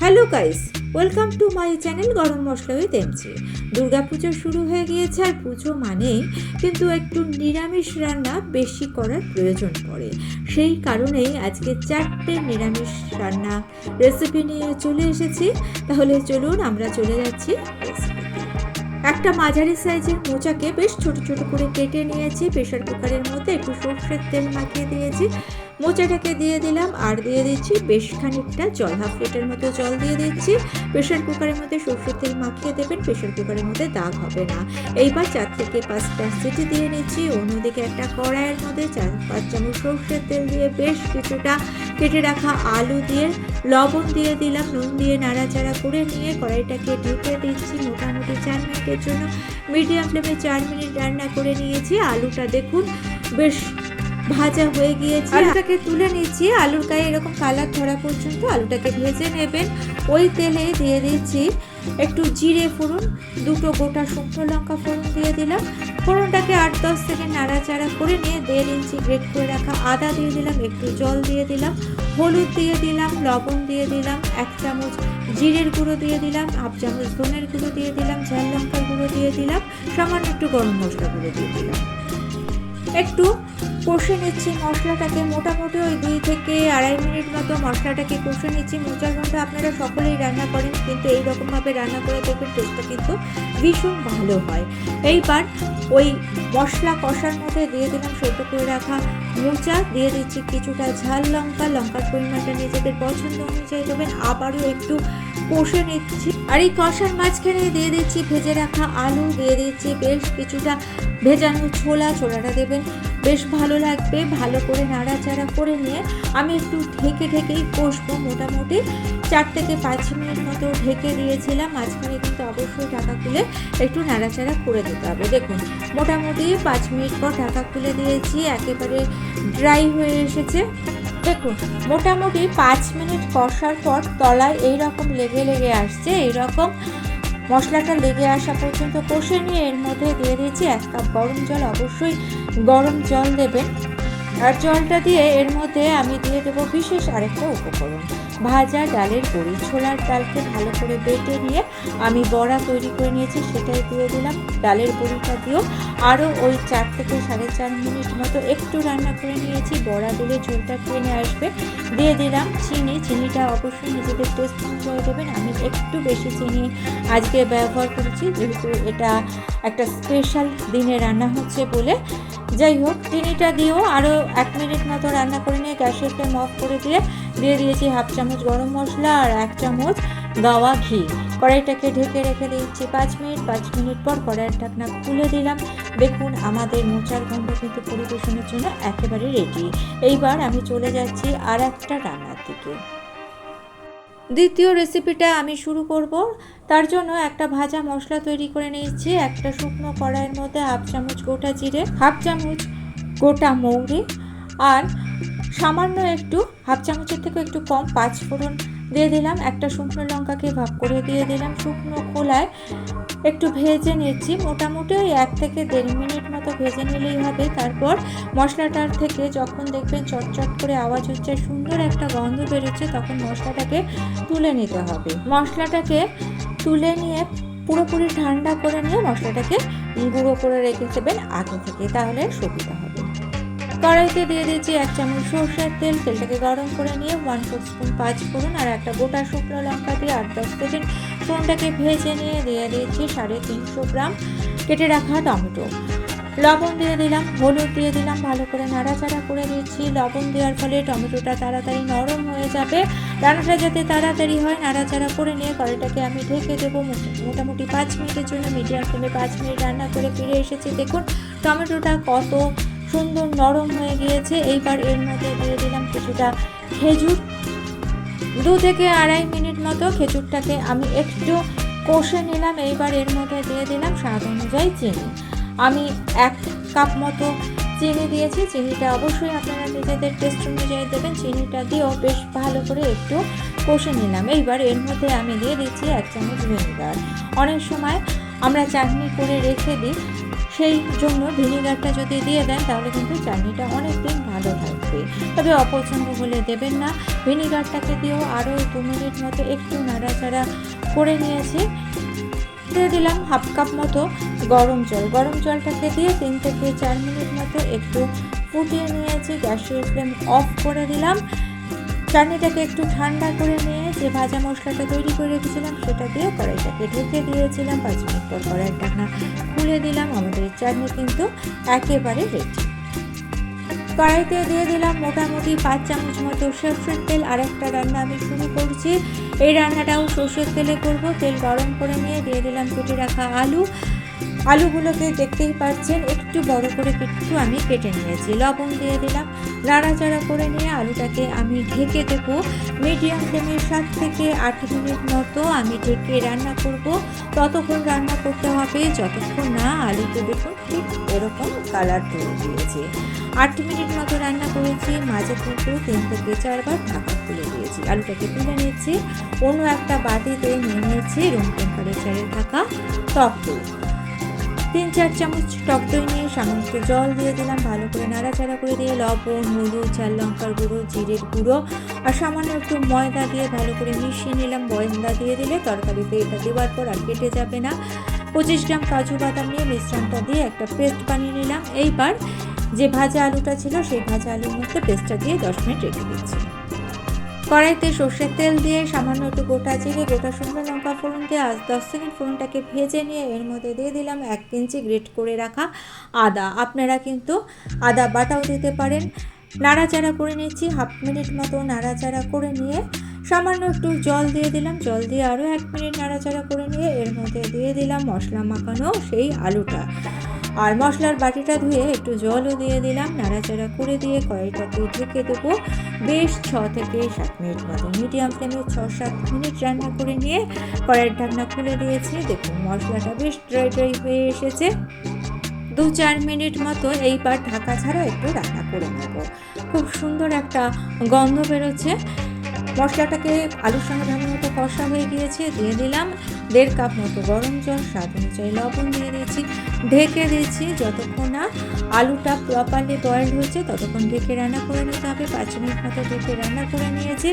Hello guys, welcome to my channel garam masala with MG Durga Puja শুরু হয়ে গিয়েছে, আর পুজো মানেই কিন্তু একটু নিরামিষ রান্না বেশি করার প্রয়োজন পড়ে। সেই কারণেই আজকে চারটে নিরামিষ রান্না রেসিপি নিয়ে চলে এসেছি। তাহলে চলুন আমরা চলে যাচ্ছি একটা মাঝারি সাইজের মোচাকে বেশ ছোট ছোট করে কেটে নিয়েছি প্রেশার কুকারের মধ্যে একটু সর্ষের তেল মাখিয়ে দিয়েছি। মোচাটাকে দিয়ে দিলাম আর দিয়ে দিচ্ছি বেশ খানিকটা জল হাফ লিটার মতো জল দিয়ে দিচ্ছি। প্রেশার কুকারের মধ্যে সর্ষের তেল মাখিয়ে দেবেন প্রেশার কুকারের মধ্যে দাগ হবে না। এইবার চার থেকে পাঁচটা সিটি দিয়ে নিচ্ছি, অন্যদিকে একটা কড়াইয়ের মধ্যে চার পাঁচ চামচ সরষের তেল দিয়ে বেশ কিছুটা কেটে রাখা আলু দিয়ে লবণ দিয়ে দিলাম, নুন দিয়ে নাড়াচাড়া করে নিয়ে কড়াইটাকে ঢেকে দিচ্ছি মোটামুটি চার মিনিটের জন্য। মিডিয়াম ফ্লেমে চার মিনিট রান্না করে নিয়েছি। আলুটা দেখুন বেশ ভাজা হয়ে গিয়েছে। আলুটাকে তুলে নিচ্ছি। আলুর গায়ে এরকম কালার ধরা পর্যন্ত আলুটাকে ভেজে নেবেন। ওই তেলে দিয়ে দিচ্ছি একটু জিরে ফোড়ন, দুটো গোটা শুকনো লঙ্কা ফোড়ন দিয়ে দিলাম। ফোড়নটাকে আট দশ সেকেন্ড নাড়াচাড়া করে নিয়ে দেড় ইঞ্চি গ্রেট করে রাখা আদা দিয়ে দিলাম, একটু জল দিয়ে দিলাম, হলুদ দিয়ে দিলাম, লবণ দিয়ে দিলাম, এক চামচ জিরের গুঁড়ো দিয়ে দিলাম, হাফ চামচ ধনের গুঁড়ো দিয়ে দিলাম, ঝাল লঙ্কার গুঁড়ো দিয়ে দিলাম, সামান্য একটু গরম মশলা গুঁড়ো দিয়ে দিলাম। একটু কষে নিচ্ছি মশলাটাকে। মোটামুটি ওই দুই থেকে আড়াই মিনিট মতো মশলাটাকে কষে নিচ্ছি। মোচার মধ্যে আপনারা সকলেই রান্না করেন, কিন্তু এই রকমভাবে রান্না করে দেখবেন টেস্টটা কিন্তু ভীষণ ভালো হয়। এইবার ওই মশলা কষার মধ্যে দিয়ে দিলাম সেদ্ধ করে রাখা মোচা। দিয়ে দিচ্ছি কিছুটা ঝাল লঙ্কা। লঙ্কার পরিমাণটা নিজেদের পছন্দ অনুযায়ী দেবেন। আবারও একটু কষে নিচ্ছি। আর এই কষার মাঝখানে দিয়ে দিচ্ছি ভেজে রাখা আলু। দিয়ে দিচ্ছি বেশ কিছুটা ভেজানো ছোলা। ছোলাটা দেবেন বেশ ভালো লাগবে, ভালো করে নাড়াচাড়া করে নিয়ে আমি একটু ঢেকে ঢেকেই কষবো। মোটামুটি চার থেকে পাঁচ মিনিট মতো ঢেকে দিয়েছিলাম। মাঝখানে কিন্তু অবশ্যই ঢাকা খুলে একটু নাড়াচাড়া করে দিতে হবে। দেখুন, মোটামুটি পাঁচ মিনিট পর ঢাকা খুলে দিয়েছি। একেবারে ড্রাই হয়ে এসেছে। দেখুন, মোটামুটি পাঁচ মিনিট কষার পর তলায় এইরকম লেগে লেগে আসছে। এই রকম মশলাটা লেগে আসা পর্যন্ত কষে নিয়ে এর মধ্যে দিয়ে দিয়েছি এক কাপ গরম জল। অবশ্যই গরম জল দেবেন। আর জলটা দিয়ে এর মধ্যে আমি দিয়ে দেবো বিশেষ আরেকটা উপকরণ। ভাজা ডালের বড়ি, ছোলার ডালকে ভালো করে বেটে নিয়ে আমি বড়া তৈরি করে নিয়েছি, সেটাই দিয়ে দিলাম। ডালের বড়িটা দিয়েও আরও ওই চার থেকে সাড়ে চার মিনিট মতো একটু রান্না করে নিয়েছি। বড়া দিলে ঝোলটা টেনে আসবে। দিয়ে দিলাম চিনি। চিনিটা অবশ্যই নিজেদের টেস্ট অনুযায়ী দেবেন। আমি একটু বেশি চিনি আজকে ব্যবহার করেছি, যেহেতু এটা একটা স্পেশাল দিনে রান্না হচ্ছে বলে। যাই হোক, চিনিটা দিয়েও আরও এক মিনিট মতো রান্না করে নিয়ে গ্যাসের ফ্লেম অফ করে দিয়ে দিয়ে দিয়েছি হাফ চামচ গরম মশলা আর এক চামচ গাওয়া ঘি। কড়াইটাকে ঢেকে রেখে দিচ্ছি পাঁচ মিনিট। পাঁচ মিনিট পর কড়াইয়ের ঢাকনা খুলে দিলাম। দেখুন, আমাদের মোচার গন্ধ কিন্তু পরিবেশনের জন্য একেবারে রেডি এইবার আমি চলে যাচ্ছি আর একটা রান্নার দিকে। দ্বিতীয় রেসিপিটা আমি শুরু করব। তার জন্য একটা ভাজা মশলা তৈরি করে নিয়েছি। একটা শুকনো কড়াইয়ের মধ্যে হাফ চামচ গোটা জিরে, হাফ চামচ গোটা মৌরি আর সামান্য একটু হাফ চামচের থেকে একটু কম পাঁচ ফোড়ন দিয়ে দিলাম। একটা শুকনো লঙ্কাকে ভাগ করে দিয়ে দিলাম। শুকনো খোলায় একটু ভেজে নিচ্ছি। মোটামুটি ওই এক থেকে দেড় মিনিট মতো ভেজে নিলেই হবে। তারপর মশলাটার থেকে যখন দেখবেন চটচট করে আওয়াজ হচ্ছে, সুন্দর একটা গন্ধ বেরোচ্ছে, তখন মশলাটাকে তুলে নিতে হবে। মশলাটাকে তুলে নিয়ে পুরোপুরি ঠান্ডা করে নিয়ে মশলাটাকে গুঁড়ো করে রেখে দেবেন আগে থেকে, তাহলে সুবিধা হবে। কড়াইতে দিয়ে দিয়েছি এক চামচ সর্ষের তেল। তেলটাকে গরম করে নিয়ে ওয়ান ফোর স্পুন পাঁচ ফোড়ন আর একটা গোটা শুকনো লঙ্কা দিয়ে আট দশ সেকেন্ড ফোড়নটাকে ভেজে নিয়ে দিয়ে দিয়েছি সাড়ে তিনশো গ্রাম। কেটে রাখা টমেটো। লবণ দিয়ে দিলাম, হলুদ দিয়ে দিলাম, ভালো করে নাড়াচাড়া করে দিচ্ছি লবণ দেওয়ার ফলে টমেটোটা তাড়াতাড়ি নরম হয়ে যাবে। রান্নাটা যাতে তাড়াতাড়ি হয়, নাড়াচাড়া করে নিয়ে কড়াইটাকে আমি ঢেকে দেবো মোটামুটি পাঁচ মিনিটের জন্য। মিডিয়াম ফ্লেমে পাঁচ মিনিট রান্না করে ফিরে এসেছি। দেখুন, টমেটোটা কত সুন্দর নরম হয়ে গিয়েছে। এইবার এর মধ্যে দিয়ে দিলাম কিছুটা খেজুর। দু থেকে আড়াই মিনিট মতো খেজুরটাকে আমি একটু কষে নিলাম। এইবার এর মধ্যে দিয়ে দিলাম স্বাদ অনুযায়ী চিনি। আমি এক কাপ মতো চিনি দিয়েছি। চিনিটা অবশ্যই আপনারা নিজেদের টেস্ট অনুযায়ী দেবেন। চিনিটা দিয়েও বেশ ভালো করে একটু কষে নিলাম। এইবার এর মধ্যে আমি দিয়ে দিচ্ছি এক চামচ ভিনেগার। অনেক সময় আমরা চাটনি করে রেখে দিই সেই জন্য ভিনিগারটা যদি দিয়ে দেন, তাহলে কিন্তু চাটনিটা অনেক দিন ভালো থাকবে। তবে অপছন্দ হলে দেবেন না। ভিনিগারটাকে দিয়েও আরও দু মিনিট মতো একটু নাড়াচাড়া করে নিয়েছি। দিয়ে দিলাম হাফ কাপ মতো গরম জল। গরম জলটাকে দিয়ে তিন থেকে চার মিনিট মতো একটু ফুটিয়ে নিয়েছি। গ্যাসের ফ্লেম অফ করে দিলাম। চাটনিটাকে একটু ঠান্ডা করে নিয়ে যে ভাজা মশলাটা তৈরি করে রেখেছিলাম, সেটা দিয়ে কড়াইটাকে ঢেকে দিয়েছিলাম। পাঁচ মিনিট পর কড়াইয়ের ঢাকনা খুলে দিলাম। আমাদের চাটনি কিন্তু একেবারে রেডি কড়াইতে দিয়ে দিলাম মোটামুটি পাঁচ চামচ মতো সর্ষের তেল আর একটা রান্না আমি শুরু করছি। এই রান্নাটাও সর্ষের তেলে করব। তেল গরম করে নিয়ে দিয়ে দিলাম কেটে রাখা আলু। আলুগুলোকে দেখতেই পাচ্ছেন, একটু বড় করে একটু আমি কেটে নিয়েছি। লবণ দিয়ে দিলাম, নাড়াচাড়া করে নিয়ে আলুটাকে আমি ঢেকে দেবো। মিডিয়াম ফ্লেমে সাত থেকে আট মিনিট মতো আমি ঢেকে রান্না করব। ততক্ষণ রান্না করতে হবে, যতক্ষণ না আলুতে দেখুন ঠিক এরকম কালার ধরে দিয়েছে আট মিনিট মতো রান্না করেছি, মাঝে কিন্তু তিন থেকে চারবার ঢাকা খুলে দিয়েছি। আলুটাকে তুলে নিয়েছি অন্য একটা বাটিতে নিয়ে নিয়েছি রুম টেম্পারেচারে থাকা টক তিন, চার চামচ টক দই নিয়ে সামান্য জল দিয়ে দিলাম। ভালো করে নাড়াচাড়া করে দিয়ে লবণ, হলুদ, ঝাল লঙ্কার গুঁড়ো, জিরের গুঁড়ো আর সামান্য একটু ময়দা দিয়ে ভালো করে মিশিয়ে নিলাম। ময়দা দিয়ে দিলে তরকারিতে এটা দেওয়ার পর আর কেটে যাবে না। পঁচিশ গ্রাম কাজু বাদাম নিয়ে মিশ্রণটা দিয়ে একটা পেস্ট বানিয়ে নিলাম। এইবার যে ভাজা আলুটা ছিল, সেই ভাজা আলুর মধ্যে পেস্টটা দিয়ে দশ মিনিট রেখে দিচ্ছি। কড়াইতে সর্ষের তেল দিয়ে সামান্য একটু গোটা জিরে, গোটা শুকনো লঙ্কা ফোড়ন দিয়ে আজ দশ সেকেন্ড ফোড়নটাকে ভেজে নিয়ে এর মধ্যে দিয়ে দিলাম এক ইঞ্চি গ্রেট করে রাখা আদা। আপনারা কিন্তু আদা বাটাও দিতে পারেন। নাড়াচাড়া করে নিচ্ছি, হাফ মিনিট মতো নাড়াচাড়া করে নিয়ে সামান্য একটু জল দিয়ে দিলাম। জল দিয়ে আরও এক মিনিট নাড়াচাড়া করে নিয়ে এর মধ্যে দিয়ে দিলাম মশলা মাখানো সেই আলুটা। আর মশলার বাটিটা ধুয়ে একটু জলও দিয়ে দিলাম, নাড়াচাড়া করে দিয়ে কড়াইটাকে ঢেকে দেবো। বেশ ছ থেকে সাত মিনিট মতো, মিডিয়াম ফ্লেমে ছ সাত মিনিট রান্না করে নিয়ে কড়াইয়ের ঢাকনা খুলে দিয়েছি। দেখুন, মশলাটা বেশ ড্রাই ড্রাই হয়ে এসেছে। দু চার মিনিট মতো এইবার ঢাকা ছাড়া একটু রান্না করে নেব। খুব সুন্দর একটা গন্ধ বেরোচ্ছে। মশলাটাকে আলুর সঙ্গে ভালো মতো কষা হয়ে গিয়েছে, দিয়ে দিলাম দেড় কাপ মতো গরম জল, স্বাদ অনুযায়ী লবণ দিয়ে দিয়েছি। ঢেকে দিয়েছি যতক্ষণ না আলুটা প্রপারলি বয়েল হয়েছে, ততক্ষণ ঢেকে রান্না করে নিতে হবে। পাঁচ মিনিট মতো ঢেকে রান্না করে নিয়েছি।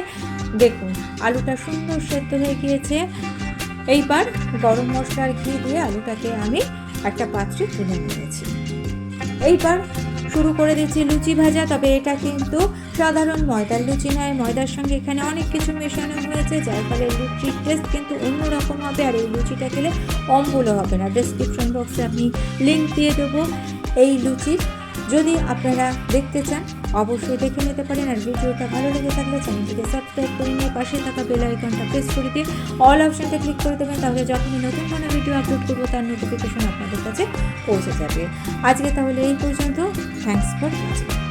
দেখুন, আলুটা সুন্দর সেদ্ধ হয়ে গিয়েছে। এইবার গরম মশলার ঘি দিয়ে আলুটাকে আমি একটা পাত্রে তুলে নিয়েছি। এইবার শুরু করে দিচ্ছি লুচি ভাজা, তবে এটা কিন্তু সাধারণ ময়দার লুচি নয়। ময়দার সঙ্গে এখানে অনেক কিছু মেশানো হয়েছে, যার ফলে লুচির টেস্ট কিন্তু অন্যরকম হবে আর এই লুচিটা খেলে অম্বুলও হবে না। ডেসক্রিপশন বক্সে আমি লিঙ্ক দিয়ে দেবো এই লুচির যদি আপনারা দেখতে চান অবশ্যই দেখে নিতে পারেন আর ভিডিওটা ভালো লেগে থাকলে চ্যানেলটিকে সাবস্ক্রাইব করে নিয়ে পাশে থাকা বেল আইকনটা প্রেস করে দিয়ে অল অপশানটা ক্লিক করে দেবেন, তাহলে যখনই নতুন কোনো ভিডিও আপলোড করব, তার নোটিফিকেশন আপনাদের কাছে পৌঁছে যাবে। আজকে তাহলে এই পর্যন্ত। Thanks for watching